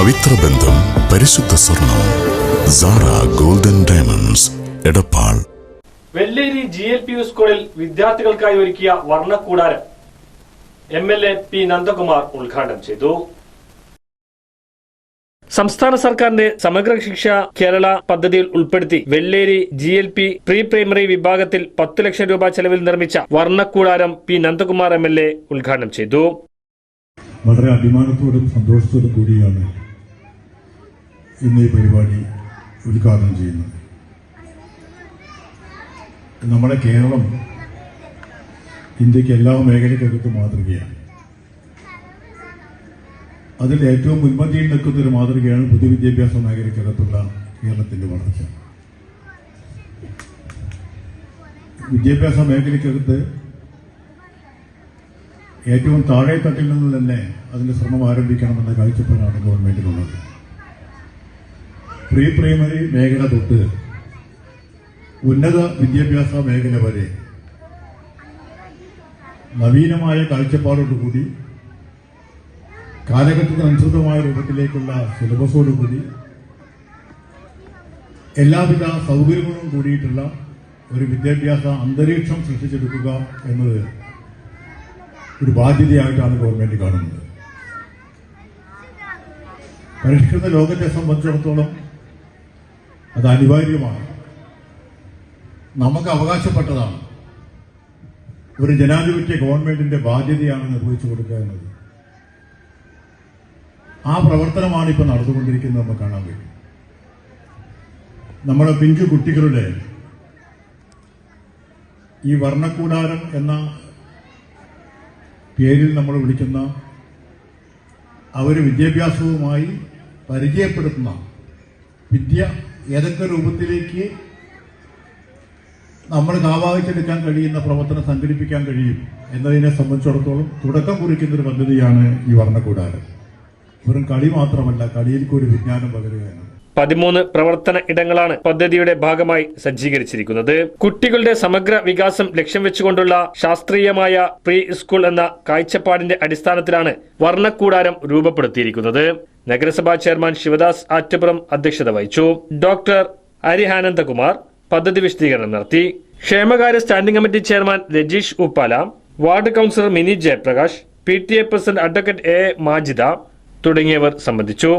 പവിത്ര ബന്ധം പരിശുദ്ധ സ്വർണം Sara golden diamonds Edappal. Velleri G L P U സ്കൂളിൽ വിദ്യാർത്ഥികൾക്കായി ഒരുക്കിയ വർണക്കൂടാരം M L A P Nandakumar ഉദ്ഘാടനം ചെയ്തു. സംസ്ഥാന സർക്കാരിന്റെ സമഗ്ര ശിക്ഷ കേരള പദ്ധതിയിൽ ഉൾപ്പെടുത്തി Velleri G L P pre primary വിഭാഗത്തിൽ പത്ത് ലക്ഷം രൂപ ചെലവിൽ നിർമ്മിച്ച വർണക്കൂടാരം P Nandakumar M L A ഉദ്ഘാടനം ചെയ്തു. വളരെ അഭിമാനത്തോടും സന്തോഷത്തോടും കൂടിയാണ് ഇന്ന് ഈ പരിപാടി ഉദ്ഘാടനം ചെയ്യുന്നത് നമ്മുടെ കേരളം ഇന്ത്യയ്ക്ക് എല്ലാ മേഖലയ്ക്കകത്തും മാതൃകയാണ്. അതിൽ ഏറ്റവും മുൻപന്തിയിൽ നിൽക്കുന്ന ഒരു മാതൃകയാണ് പൊതുവിദ്യാഭ്യാസ മേഖലയ്ക്കകത്തുള്ള കേരളത്തിന്റെ വളർച്ച. വിദ്യാഭ്യാസ മേഖലയ്ക്കകത്ത് ഏറ്റവും താഴെ തട്ടിൽ നിന്ന് തന്നെ അതിന്റെ ശ്രമം ആരംഭിക്കണമെന്ന കാഴ്ചപ്പാടാണ് ഗവൺമെന്റിനുള്ളത്. പ്രീ പ്രൈമറി മേഖല തൊട്ട് ഉന്നത വിദ്യാഭ്യാസ മേഖല വരെ നവീനമായ കാഴ്ചപ്പാടോടുകൂടി കാലഘട്ടത്തിനനുസൃതമായ രൂപത്തിലേക്കുള്ള സിലബസോടുകൂടി എല്ലാവിധ സൗകര്യങ്ങളും കൂടിയിട്ടുള്ള ഒരു വിദ്യാഭ്യാസ അന്തരീക്ഷം സൃഷ്ടിച്ചെടുക്കുക എന്നത് ഒരു ബാധ്യതയായിട്ടാണ് ഗവൺമെന്റ് കാണുന്നത്. പരിഷ്കൃത ലോകത്തെ സംബന്ധിച്ചിടത്തോളം അത് അനിവാര്യമാണ്. നമുക്ക് അവകാശപ്പെട്ടതാണ്. ഒരു ജനാധിപത്യ ഗവൺമെന്റിന്റെ ബാധ്യതയാണ് നിർവഹിച്ചു കൊടുക്കുക എന്നത്. ആ പ്രവർത്തനമാണ് ഇപ്പോൾ നടന്നുകൊണ്ടിരിക്കുന്നത് നമുക്ക് കാണാൻ കഴിയും. നമ്മുടെ പിഞ്ചു കുട്ടികളുടെ ഈ വർണക്കൂടാരം എന്ന പേരിൽ നമ്മൾ വിളിക്കുന്ന അവർ വിദ്യാഭ്യാസവുമായി പരിചയപ്പെടുത്തുന്ന വിദ്യ ഏതൊക്കെ രൂപത്തിലേക്ക് നമ്മൾ കാവാഹിച്ചെടുക്കാൻ കഴിയുന്ന പ്രവർത്തനം സംഘടിപ്പിക്കാൻ കഴിയും എന്നതിനെ സംബന്ധിച്ചിടത്തോളം തുടക്കം കുറിക്കുന്ന ഒരു പദ്ധതിയാണ് ഈ വർണക്കൂടാരം വെറും കളി മാത്രമല്ല കളിയിലേക്ക് ഒരു വിജ്ഞാനം പകരുകയാണ്. പതിമൂന്ന് പ്രവർത്തന ഇടങ്ങളാണ് പദ്ധതിയുടെ ഭാഗമായി സജ്ജീകരിച്ചിരിക്കുന്നത്. കുട്ടികളുടെ സമഗ്ര വികാസം ലക്ഷ്യം വെച്ചുകൊണ്ടുള്ള ശാസ്ത്രീയമായ പ്രീ സ്കൂൾ എന്ന കാഴ്ചപ്പാടിന്റെ അടിസ്ഥാനത്തിലാണ് വർണക്കൂടാരം രൂപപ്പെടുത്തിയിരിക്കുന്നത്. നഗരസഭാ ചെയർമാൻ ശിവദാസ് ആറ്റുപുറം അധ്യക്ഷത വഹിച്ചു. ഡോക്ടർ അരിഹാനന്ദകുമാർ പദ്ധതി വിശദീകരണം നടത്തി. ക്ഷേമകാര്യ standing committee chairman Rajeesh Uppala ward councillor Mini Jayaprakash P T A president advocate A Majida തുടങ്ങിയവർ സംബന്ധിച്ചു.